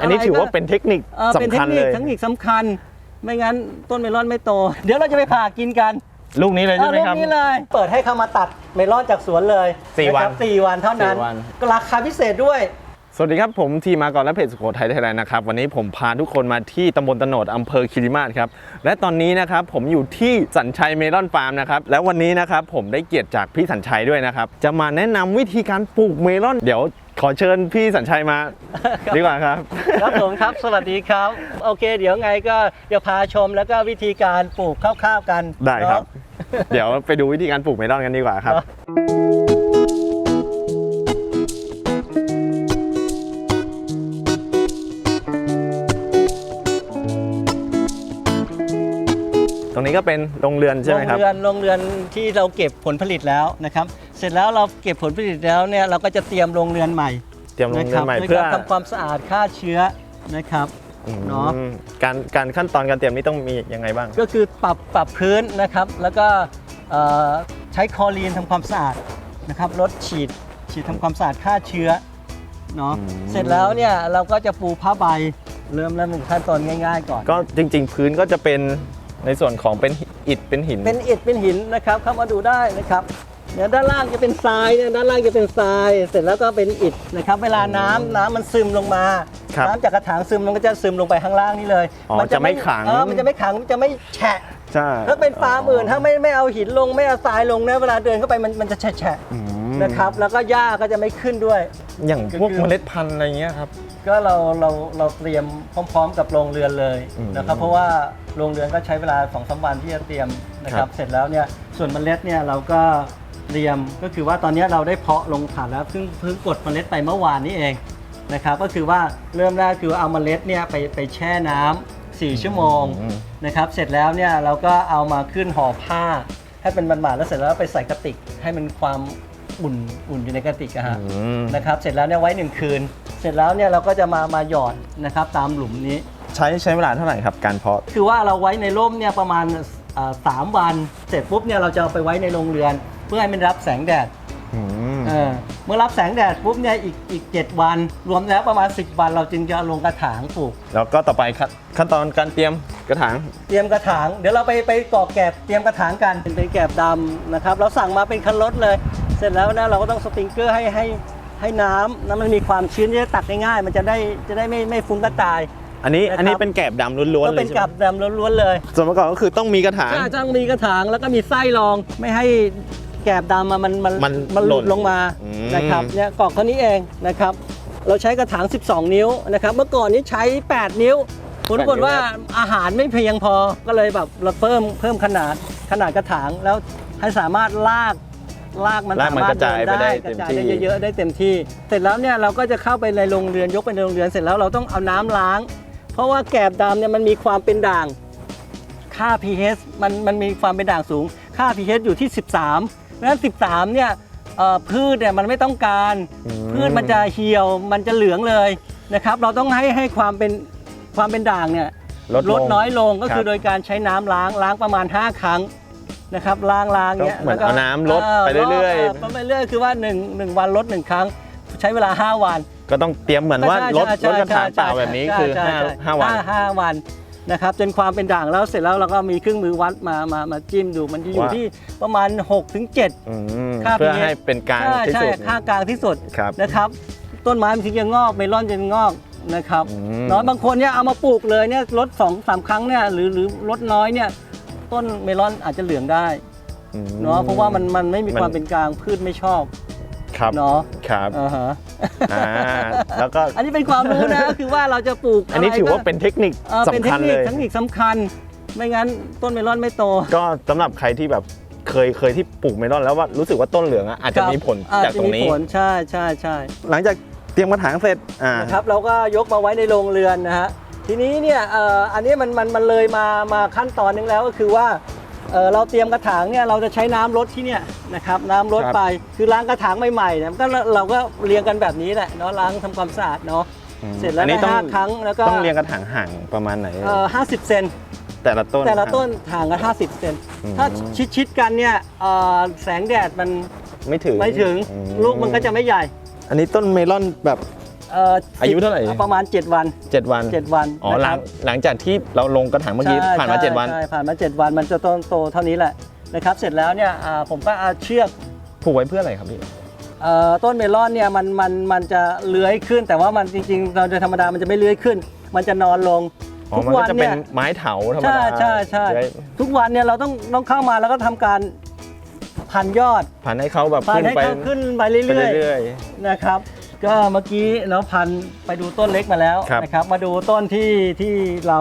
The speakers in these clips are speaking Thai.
อันนี้ถือว่าเป็นเทคนิคเออเป็นเทสำคคัญนิเลคย เทคนิคสำคัญ ไม่งั้นต้นเมลอนไม่โต เดี๋ยวเราจะไปผ่ากินกันลูกนี้เลยใช่ไหมเอาครับลูกนี้เลย เปิดให้เขามาตัดเมลอนจากสวนเลยสี่ะครับวันสี่วันเท่านั้น สี่วันก็ราคาพิเศษด้วย สวัสดีครับ ผมทีมาก่อนและเพจสุโขทัยไทยแลนด์นะครับ วันนี้ผมพาทุกคนมาที่ตำบลตโนดอำเภอคิริมาศครับและตอนนี้นะครับผมอยู่ที่สัญชัยเมลอนฟาร์มนะครับและวันนี้นะครับผมได้เกียรติจากพี่สัญชัยด้วยนะครับ จะมาแนะนำวิธีการปลูกเมลอน เดี๋ยวขอเชิญพี่สัญชัยมาครับดีกว่าครับ ครับผมครับ สวัสดีครับ โอเค เดี๋ยวไงก็จะพาชมแล้วก็วิธีการปลูกคร่าวๆกันได้ครับเนาะเดี๋ยวไปดูวิธีการปลูกเมลอนกันดีกว่าครับ ก็เป็นโรงเรือนใช่ไหมครับ โรงเรือนโรงเรือนที่เราเก็บผลผลิตแล้วนะครับ เสร็จแล้วเราเก็บผลผลิตแล้วเนี่ยเราก็จะเตรียมโรงเรือนใหม่เตรียมโรงเรือนใหม่ะคบเพื่อโดยการทำความสะอาดฆ่าเชื้อนะครับเนาะอืมการการขั้นตอนการเตรียมนี่ต้องมียังไงบ้าง ก็คือปรับปรับพื้นนะครับ แล้วก็เอ่อใช้คลอรีนทำความสะอาดนะครับลดฉีดฉีดทำความสะอาดฆ่าเชื้อเนาะอืมเสร็จแล้วเนี่ยเราก็จะปูผ้าใบเริ่มเริ่มเป็นขั้นตอนง่าย ๆ ก่อน ก็จริง ๆ พื้นก็จะเป็น ในส่วนของเป็นอิฐเป็นหิน เป็นอิฐเป็นหินนะครับเข้ามาดูได้นะครับเนี่ยด้านล่างจะเป็นทรายเนี่ยด้านล่างจะเป็นทราย เสร็จแล้วก็เป็นอิฐนะครับ เวลาน้ำน้ำมันซึมลงมา ครับน้ำจากกระถางซึมมันก็จะซึมลงไปข้างล่างนี่เลยอ๋อจะไม่ขัง เออมันจะไม่ขังมันจะไม่แฉะ ใช่ ถ้าเป็นฟาร์มอื่นถ้าไม่ไม่เอาหินลงไม่เอาทรายลงนะเวลาเดินเข้าไปมันมันจะแฉะอื มๆนะครับแล้วก็หญ้าก็จะไม่ขึ้นด้วย อย่างพวกก็คือเมล็ดพันธุ์อะไรเงี้ยครับ ก็เราเราเราเตรียมพร้อม ๆ กับโรงเรือนเลยอืมนะครับเพราะว่าโรงเรือนก็ใช้เวลา2อสวันที่จะเตรียมนะคครัรับบ เสร็จแล้วเนี่ยส่วนเมล็ดเนี่ยเราก็เตรียมก็คือว่าตอนนี้เราได้เพาะลงถาดแล้วเพิ่งเพิ่งกดเมล็ดไปเมื่อวานนี้เองนะครับก็คือว่าเริ่มแรกคือเอาเมล็ดเนี่ยไปไปแช่น้ำ4ชั่วโมงอืม นะครับเสร็จแล้วเนี่ยเราก็เอามาขึ้นห่อผ้าให้เป็นบานๆแล้วเสร็จแล้วไปใส่กระติกให้มันความ อุ่นอุ่นอยู่ในกระติกอะฮะอืมนะครับเสร็จแล้วเนี่ยไว้หนึ่งคืน เสร็จแล้วเนี่ยเราก็จะมามาหยอดนะครับตามหลุมนี้ ใช้ใช้เวลาเท่าไหร่ครับการเพาะ คือว่าเราไว้ในร่มเนี่ยประมาณอ่าสามวัน เสร็จปุ๊บเนี่ยเราจะเอาไปไว้ในโรงเรือน เพื่อให้มันรับแสงแดดอืมเออเมื่อรับแสงแดดปุ๊บเนี่ยอีกอีกเจ็ดวัน รวมแล้วประมาณ 10 วันเราจึงจะลงกระถางปลูก แล้วก็ต่อไปขั้นขั้นตอนการเตรียมกระถาง เตรียมกระถาง เดี๋ยวเราไปไปกรอกแกบเตรียมกระถางกันเป็นเป็นแกบดำนะครับ เราสั่งมาเป็นคันรถเลย เสร็จแล้วนะเราก็ต้องสปริงเกอร์ให้ให้ให้น้ำน้ำมันมีความชื้นจะได้ตักง่ายๆ มันจะได้จะได้ไม่ไม่ฟุ้งกระจาย อันนี้นะครับ อันนี้เป็นแกบดำล้วนก็ๆเลเป็ยนใช่กับไหมดำล้วนๆเลยส่วนประกอบก็คือต้องมีกระถาง ถ้าจ้างมีกระถางแล้วก็มีไส้รองไม่ให้แกบดำอะมันมันมันมันหลุดหล่นลงมาอืม นะครับเนี่ยกรอกเท่านี้เองนะครับ เราใช้กระถาง 12 นิ้วนะครับ เมื่อก่อนนี้ใช้ 8 นิ้วผลปรากฏว่าอาหารไม่เพียงพอก็เลยแบบเราเพิ่มเพิ่มขนาดขนาดกระถางแล้วให้สามารถลาก ลากมันลากมันสมรถกระจายไปได้กเต็มระจายที่ได้เยอะๆได้เต็มที่ เสร็จแล้วเนี่ยเราก็จะเข้าไปในโรงเรือนยกไปในโรงเรือนเสร็จแล้วเราต้องเอาน้ำล้าง เพราะว่าแกบดำเนี่ยมันมีความเป็นด่าง ค่า pH มันมันมีความเป็นด่างสูง ค่า pH อยู่ที่ 13เพราะฉะนั้น 13 เนี่ยเอ่อพืชเนี่ยมันไม่ต้องการ อืม พืชมันจะเหี่ยวมันจะเหลืองเลยนะครับ เราต้องให้ให้ความเป็นความเป็นด่างเนี่ย ลดลงน้อยลงก็ครับคือโดยการใช้น้ำล้างล้างประมาณ 5 ครั้ง นะครับล้างล้างเนี่ยก็เหมือนแล้วเอาน้ำลดไปเรื่อยๆ ๆไปเรื่อยๆคือว่า1 1วันลด1ครั้ง ใช้เวลา5วัน ก็ต้องเตรียมเหมือนว่าใช่รถใช่รถกระถางใช่เปล่าแบบนี้ใช่คือใช่ห้าใช่ห้าวัน ห้าวันนะครับจนความเป็นด่างแล้วเสร็จแล้วเราก็มีเครื่องมือวัดมามามาจิ้มดูมันจะอยู่ว่า ที่ประมาณ6ถึง7 อืมค่าเพื่อ pH ให้เป็นกลางใช่ที่ใช่สุด ค่ากลางที่สุดครับนะครับ ต้นไม้มันถึงจะงอกเมลอนจะงอกนะครับอืมเนาะบางคนเนี่ยเอามาปลูกเลยเนี่ยลดสองสามครั้งเนี่ยหรือหรือลดน้อยเนี่ย ต้นเมลอนอาจจะเหลืองได้อืม เนาะเพราะว่ามันมันไม่มีมัน ความเป็นกลางพืชไม่ชอบครับเนาะครับอ่าฮะอ่าแล้วก็อันนี้เป็นความรู้นะ คือว่าเราจะปลูกอันนี้ะไรถือว่าก็เป็นเทคนิคเออเป็นเทสำคัคญนิเลคย เทคนิคสำคัญ ไม่งั้นต้นเมลอนไม่โต ก็สำหรับใครที่แบบเคยเคยที่ปลูกเมลอนแล้วว่ารู้สึกว่าต้นเหลืองอะอาจจะครับมีผลอาจจากตรงนี้จะมีผลใช่ใช่ใช่หลังจากเตรียมกระถางเสร็จอ่า นะครับเราก็ยกมาไว้ในโรงเรือนนะฮะ ทีนี้เนี่ยเอ่ออันนี้มันมันมันเลยมามาขั้นตอนนึงแล้วก็คือว่าเอ่อเราเตรียมกระถางเนี่ยเราจะใช้น้ำรดที่เนี่ยนะครับน้ำรดครับไปคือล้างกระถางใหม่ๆเนี่ยก็เราเราก็เรียงกันแบบนี้แหละเนาะล้างทำความสะอาดเนาะอืมเสร็จแล้วอันนี้ได้ต้องห้าครั้งแล้วก็ต้องเรียงกระถางห่างประมาณไหนเอ่อห้าสิบเซนแต่ละต้นแต่ละต้นห่างกัน50เซนอืมถ้าชิดชิดๆกันเนี่ยเอ่อแสงแดดมันไม่ถึงไม่ถึงอืลูกมันก็จะไม่ใหญ่ อันนี้ต้นเมลอนแบบ เอ่ออายุเท่าไหร่ ประมาณ 7 วันเจ็ดวัน 7 วันอ๋อหลันะงครับหลังจากที่เราลงกระถางเมื่อกี้ใช่ผ่านมา ใช่เจ็ดวัน ใช่ผ่านมา 7 วันมันจะโตโตเท่านี้แหละนะครับเสร็จแล้วเนี่ยอ่าผมก็เอาเชือกผูกไว้เพื่ออะไรครับพี่เอ่อต้นเมลอนเนี่ยมันมันมันจะเลื้อยขึ้น แต่ว่ามันจริงๆเราโดยธรรมดามันจะไม่เลื้อยขึ้น มันจะนอนลงอ๋อทุกมันวัก็นจะเป็เนี่นย ไม้เถาธรรมใช่ดาใช่ใช่เลื้อยทุกวันเนี่ยเราต้องต้องเข้ามาแล้วก็ทำการพันยอด ผ่านให้เขาแบบพันขึ้นให้ไปเขาขึ้นไปไปเรื่อยเรื่อยๆนะครับ ก็เมื่อกี้เนาะพันไปดูต้นเล็กมาแล้วครับนะครับ มาดูต้นที่ที่เรา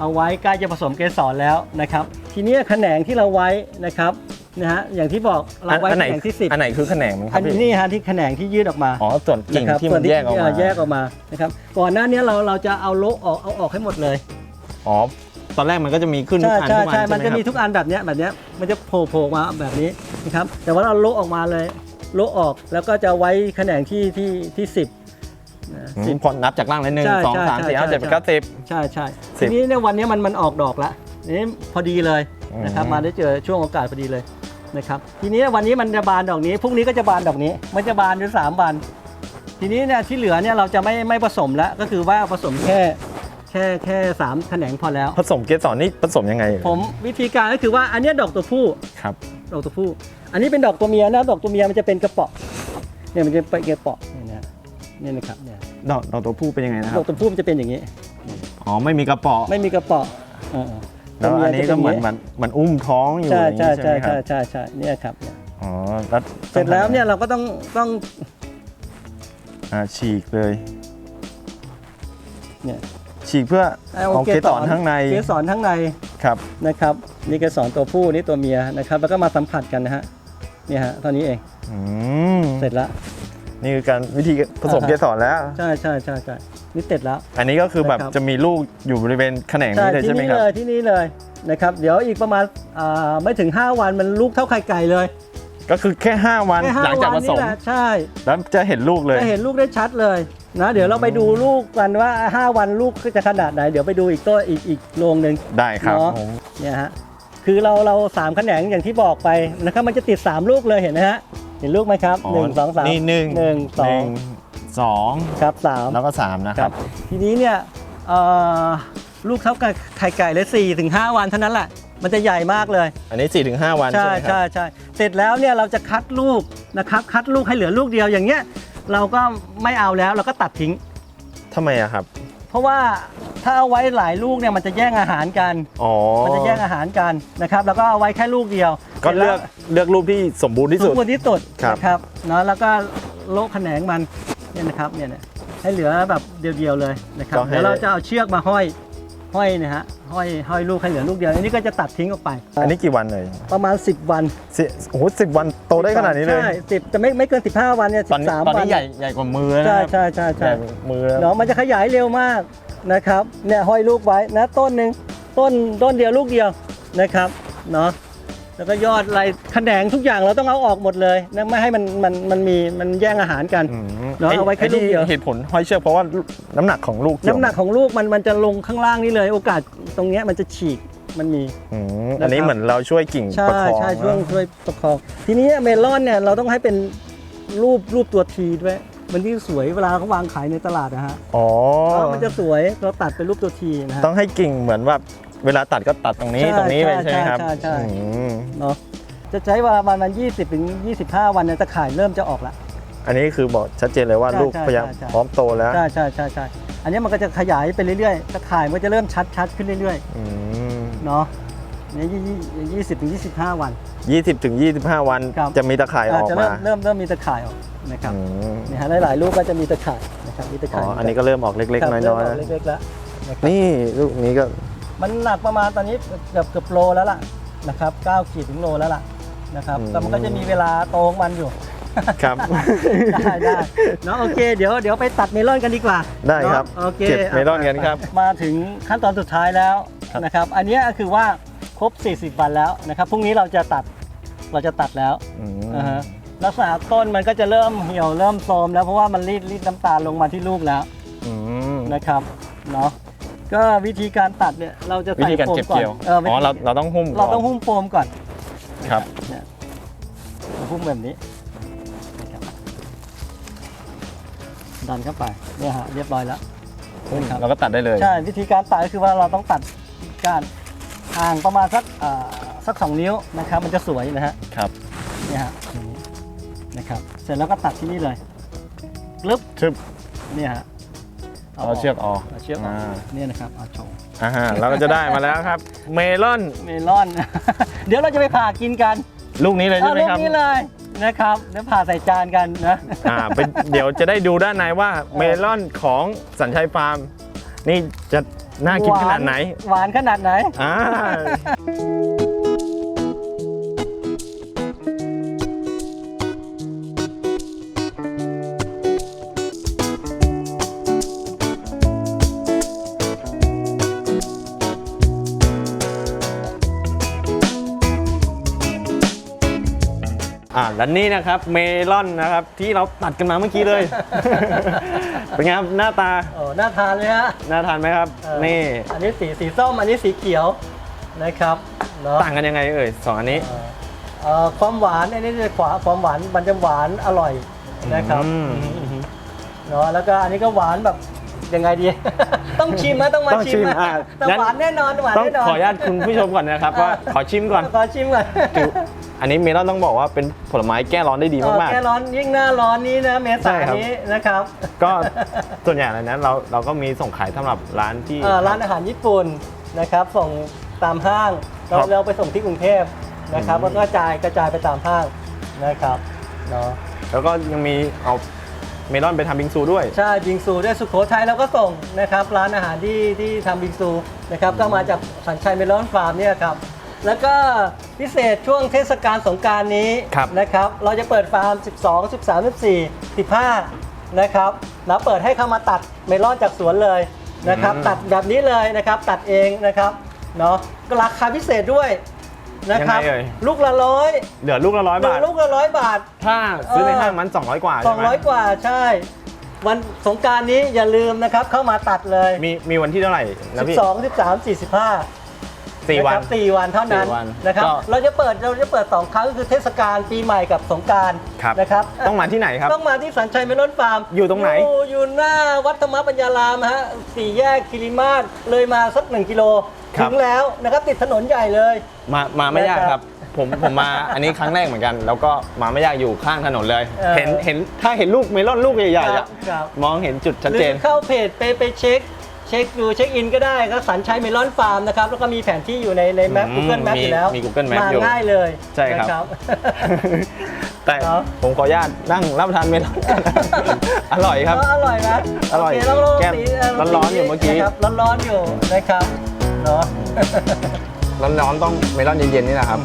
เอาไว้ใกล้จะผสมเกสรแล้วนะครับ ทีนี้แขนงที่เราไว้นะครับนะฮะอย่างที่บอกๆเราไว้อันแขไหนนงที่สิบอันไหนคือแขนงมันคอัรับนพี่นี้ฮะที่แขนงที่ยืดออกมาอ๋อส่วนกิ่งนะครับที่ส่มัวนแยกออกมาแยกออกมานะครับก่อนหน้านี้เราเราจะเอาโละออกเอาออกให้หมดเลย อ๋อตอนแรกมันก็จะมีขึ้นทุกใช่อันใช่ทุกอันใช่ใช่มันไหมจะครัมีบทุกอันแบบเนี้ยแบบเนี้ยมันจะโผล่โผล่มาแบบนี้นะครับแต่ว่าเราโละออกมาเลย โละออกแล้วก็จะไว้แขนงที่ที่ที่สิบนะอืมสิบ พอนับจากล่างเลยหนึ่งใช่สองใช่สามสี่ใช่ห้าเจ็ดใช่แปดเก้าสิบ ใช่ใช่สิทีบนี้ในยวันนี้มันมันออกดอกละนี่พอดีเลยนะครับมาได้เจอช่วงโอกาสพอดีเลยนะครับทีนี้วันนี้มันจะบานดอกนี้พรุ่งนี้ก็จะบานดอกนี้ มันจะบานอยู่สามวัน ทีนี้เนี่ยที่เหลือเนี่ยเราจะไม่ไม่ผสมแล้วก็คือว่าผสมแค่แค่แค่สามแขนงพอแล้ว ผสมเกสรนี่ผสมยังไงผมวิธีการก็คือว่าอันเนี้ยดอกตัวผู้ ครับ ดอกตัวผู้ อันนี้เป็นดอกตัวเมียนะดอกตัวเมียมันจะเป็นกระเป๋อเนี่ยมันจะเป็นกระเป๋อเนี่ยนะเนี่ยนะครับเนี่ยดอกดอกตัวผู้เป็นยังไงนะคดรัอบกตัวผู้มันจะเป็นอย่างนี้ อ๋อไม่มีกระเป๋อไม่มีกระเป๋อเออแล้วอันนี้ก็เหมือนมันมันอุ้มท้องอยู่ใช่อย่างใช่นี้ใช่ใช่ไหมคใช่รับใช่ใช่เนี่ยครับเนี่ยอ๋อแล้วเสร็จแล้วเนี่ยเราก็ต้องต้องอ่าฉีกเลย เนี่ยฉีกเพื่อเอาเกสรข้างในเกสรข้างใน ครับ นะครับนี่เกสรตัวผู้นี่ตัวเมียนะครับ แล้วก็มาสัมผัสกันนะฮะ เนี่ยฮะเท่านี้เองอืมเสร็จแล้วนี่คือการวิธีผสมอ่าฮะเกสรแล้ว ใช่ใช่ใช่ใช่นี่เสร็จแล้ว อันนี้ก็คือแบบนะครับจะมีลูกอยู่บริเวณแขนงใช่นี้เลยที่ใช่ไหมนี่ครับเลยที่นี่เลยนะครับ เดี๋ยวอีกประมาณอ่าไม่ถึง 5 วันมันลูกเท่าไข่ไก่เลย ก็คือแค่ 5 วันแค่ห้าหลังจากผวันสนี่มแหละใช่ แล้วจะเห็นลูกเลยจะเห็นลูกได้ชัดเลยนะเดี๋ยวเราไปดูลูกกันว่า 5 วันลูกจะขนาดไหน เดี๋ยวไปดูอีกตัวอีกอีกโรงหนึ่งได้ครับเนาะผมเนี่ยฮะ คือเราเราสามแขนงอย่างที่บอกไปนะครับมันจะติด 3 ลูกเลยเห็นไหมฮะเห็นลูกไหมครับ อ๋อหนึ่งสองสามนี่หนึ่งหนึ่งสองสองครับสามแล้วก็สามนะครับ ทีนี้เนี่ยเอ่อลูกเท่ากับไข่ไก่เลย4ถึง5วันเท่านั้นแหละมันจะใหญ่มากเลย อันนี้4-5วันใช่ใช่ไหมคใช่รับใช่เสร็จแล้วเนี่ยเราจะคัดลูกนะครับ คัดลูกให้เหลือลูกเดียวอย่างเงี้ย เราก็ไม่เอาแล้วเราก็ตัดทิ้ง ทำไมอะครับเพ ราะว่าถ้าเอาไว้หลายลูกเนี่ยมันจะแย่งอาหารกัน อ๋อมันจะแย่งอาหารกันนะครับ แล้วก็เอาไว้แค่ลูกเดียวก็เลือกเลือกรูปที่สมบูรณ์ที่สุสุดดควรที่สุดครับนะครับเนาะแล้วก็โละแขนงมันเนี่ยนะครับเนี่ยนะให้เหลือแบบเดียวๆเลยนะครับเดี๋ยวเราจะเอาเชือกมาห้อย ห้อยเนะฮะห้อยห้อยลูกให้เหลือลูกเดียวอันนี้ก็จะตัดทิ้งออกไป อันนี้กี่วันเลยประมาณ 10 วันสิโอ้โหสิบวันโตได้ขนาดนี้เลยใช่สิบจะไม่ไม่เกิน 15 วันเนี่ยตอนนี้13ตอนวันนี้ใหญ่ใหญ่กว่ามือแล้วนะใช่ครับใช่ใช่ใหใช่ญ่กว่ามือแล้ว เนาะมันจะขยายเร็วมากนะครับเนี่ยห้อยลูกไว้นะต้นหนึ่งต้นต้นเดียวลูกเดียวนะครับเนาะ แล้วก็ยอดอะไรแขนงทุกอย่างเราต้องเอาออกหมดเลยนะไม่ให้มันมันมันมีมันแย่งอาหารกันอืมเนอะเอาไว้แค่ลูกเดียว เหตุผลห้อยเชือกเพราะว่าน้ำหนักของลูกเกี่ยวน้ำหนักของลูกมันมันจะลงข้างล่างนี่เลย โอกาสตรงเนี้ยมันจะฉีกมันมี อืมนะครับอันนี้เหมือนเราช่วยกิ่งใช่ประคองใช่ช่วยนะช่วยประคองทีนี้เมลอนเนี่ยเราต้องให้เป็นรูปรูปตัวทีด้วยมันที่สวยเวลาเขาวางขายในตลาดนะฮะอ๋อแล้วมันจะสวยเราตัดเป็นรูปตัวทีนะฮะ ต้องให้กิ่งเหมือนว่า เวลาตัดก็ตัดตรงนี้ใช่ตรงนี้ไปใช่ใช่ไหมครับใช่ใช่ อืมเนาะจะใช้เวลาประมาณ20ถึง25 วันเนี่ยตะข่ายเริ่มจะออกละ อันนี้คือบอกชัดเจนเลยว่าใช่ลูกใช่พยายามใช่ใช่ พร้อมโตแล้วใช่ใช่ใช่ใช่อันนี้มันก็จะขยายไปเรื่อยๆตะข่ายมันจะเริ่มชัดชัดขึ้นเรื่อยอืมๆเนาะเนี่ยยี่สิบถึง25วันยี่สิบถึงยี่สิบห้าวันครับ จะมีตะข่ายออกจะมาเริ่มเริ่มเริ่มมีตะข่ายออกนะครับอืมเนี่ยฮะหลายๆลูกก็จะมีตะข่ายนะครับมีตะอ๋อข่ายอันนี้ก็เริ่มออกเล็กครับๆน้เริ่มอยอๆอกนะเล็กๆแล้วนะครับนี่ลูกนี้ก็ มันหนักประมาณตอนนี้เกือบเกือบโลแล้วล่ะนะครับ9ขีดถึงโลแล้วล่ะนะครับแต่มันก็จะมีเวลาโตของมันอยู่ครับได้ได้เนาะโอเคเดี๋ยวเดี๋ยวไปตัดเมลอนกันดีกว่า ได้ครับเนาะโอเคเก็บเมลอนกันครับ มาถึงขั้นตอนสุดท้ายแล้วครับนะครับ อันเนี้ยก็คือว่าครบ 40 วันแล้วนะครับพรุ่งนี้เราจะตัดเราจะตัดแล้วอืมอ่าฮะลักษณะต้นมันก็จะเริ่มเหี่ยวเริ่มโทรมแล้วเพราะว่ามันรีดรีดน้ำตาลลงมาที่ลูกแล้วอืมนะครับเนาะ ก็วิธีการตัดเนี่ยเราจะวิใส่ธีการโฟมเก็บก่อนเกี่ยวเอออ๋อเราเราต้องหุ้มเราต้องก่นหุ้มโฟมก่อนครับ เนี่ยเราหุ้มแบบนี้นะครับดันเข้าไปเนี่ยฮะเรียบร้อยแล้วครับ เราก็ตัดได้เลย ใช่วิธีการตัดก็คือว่าเราต้องตัดก้านห่างประมาณสักอ่าสักสองนิ้วนะครับ มันจะสวยนะฮะครับเนี่ยฮะอย่างนี้นะครับ เสร็จแล้วก็ตัดที่นี่เลยกลึบชึบเนี่ยฮะ เอาเชือกออกเอาเชือกออกาเนี่ยนะครับเอาโชว์อ่าฮะเราก็จะได้มาแล้วครับ เมลอนเมลอน เดี๋ยวเราจะไปผ่ากินกันลูกนี้เลยใช่ไหมเอาครับลูกนี้เลยนะครับเดี๋ยวผ่าใส่จานกันนะอ่าเป็นเดี๋ยวจะได้ดูด้านในว่าเมลอนของสัญชัยฟาร์ม นี่จะน่ากินขนาดไหน หวานขนาดไหนอ่า และนี่นะครับเมลอนนะครับที่เราตัดกันมาเมื่อกี้เลย เป็นไงครับหน้าตาโอ้น่าทานเลยฮะน่าทานไหมครับ เออนี่อันนี้สีสีส้ม อันนี้สีเขียวนะครับเนาะต่างกันยังไงเอ่ยสองอันนี้ เอ่อเอ่อความหวานอันนี้จะขวาความหวานมันจะหวานอร่อยนะครับอืม อืมเนาะแล้วก็อันนี้ก็หวานแบบยังไงดี ต้องชิมนะต้องมาต้องชิชิมมนะอะแต่งั้น หวานแน่นอนหวานต้องแน่นอนขออนุญาตคุณผู้ชมก่อนนะครับว่าขอชิมก่อน ขอชิมก่อนคือ อันนี้เมลอนต้องบอกว่าเป็นผลไม้แก้ร้อนได้ดีเออมากแค่ร้อนยิ่งหน้าร้อนนี้นะเมใช่ษาครับ นี้นะครับๆก็ส่วนใหญ่เลยนะเราเราก็มีส่งขายสำหรับร้านที่ เอ่อร้านอาหารญี่ปุ่นนะครับ ส่งตามห้างเราครับเราไปส่งที่กรุงเทพนะครับอืม แล้วก็กระจายกระจายไปตามห้างนะครับเนาะแล้วก็ยังมีเอาเมลอนไปทำบิงซูด้วย ใช่บิงซูด้วยสุโขทัยเราก็ส่งนะครับ ร้านอาหารที่ที่ทำบิงซูนะครับก็มาจากสัญชัยเมลอนฟาร์มเนี่ยครับ แล้วก็พิเศษช่วงเทศกาลสงกรารนี้ครับนะครับ เราจะเปิดฟาร์ม 12 13 14 15 นะครับแล้วเปิดให้เข้ามาตัดเมลอนจากสวนเลยนะครับตัดแบบนี้เลยนะครับ ตัดเองนะครับเนาะก็ราคาพิเศษด้วยนะครับยังไงเอ่ย ลูกละร้อยเหลือลูกละร้อยหนึ่บางทลูกละร้อยบาท ถ้าซื้อในเออห้างมัน 200 กว่าใช่ไหม200 กว่าใช่ วันสงกรารนี้อย่าลืมนะครับเข้ามาตัดเลย มีมีวันที่เท่าไหร่นะพี่ 12 13 45 สี่วันะครับ4วันเท่านั้นสี่วันนะครับก็ เราจะเปิดเราจะเปิด2ครั้งก็คือเทศกาลปีใหม่กับสงกรารครับ นะครับต้องมาที่ไหนครับ ต้องมาที่สัญชัยเมลอนฟาร์มอยู่ตรงไหนอยู่อยู่หน้าวัดธรรมปัญญารามฮะสี่แยกคิริมาศเลยมาสักหนึ่งกิโลครับ ถึงแล้วนะครับติดถนนใหญ่เลย มามาไม่ยากนะครับครับ ผมผมมา อันนี้ครั้งแรกเหมือนกัน แล้วก็มาไม่ยากอยู่ข้างถนนเลย เออ เห็นเห็นถ้าเห็นลูกเมลอนลูกใหญ่ๆครัอะบครับ มองเห็นจุดชัดหรืเจอนเข้าเพจไปไปเช็ค เช็คดูเช็คอินก็ได้ก็สัญชัยเมลอนฟาร์มนะครับ แล้วก็มีแผนที่อยู่ในในแมปอืม Google Map มีอยู่แล้วมี Google Map มาอยู่ง่ายเลยใช่ครับนะแต่เนอะผมขออนุญาตนั่งรับประทานเมลอนกันอร่อยครับเอออร่อยนะอร่อยโเคลองลองแก้มสีเร้อนๆอยู่เมื่อกี้นะครับร้อนๆอยู่นะครับเนาะร้อนๆต้องเมลอนเย็นๆนี่แหละครับ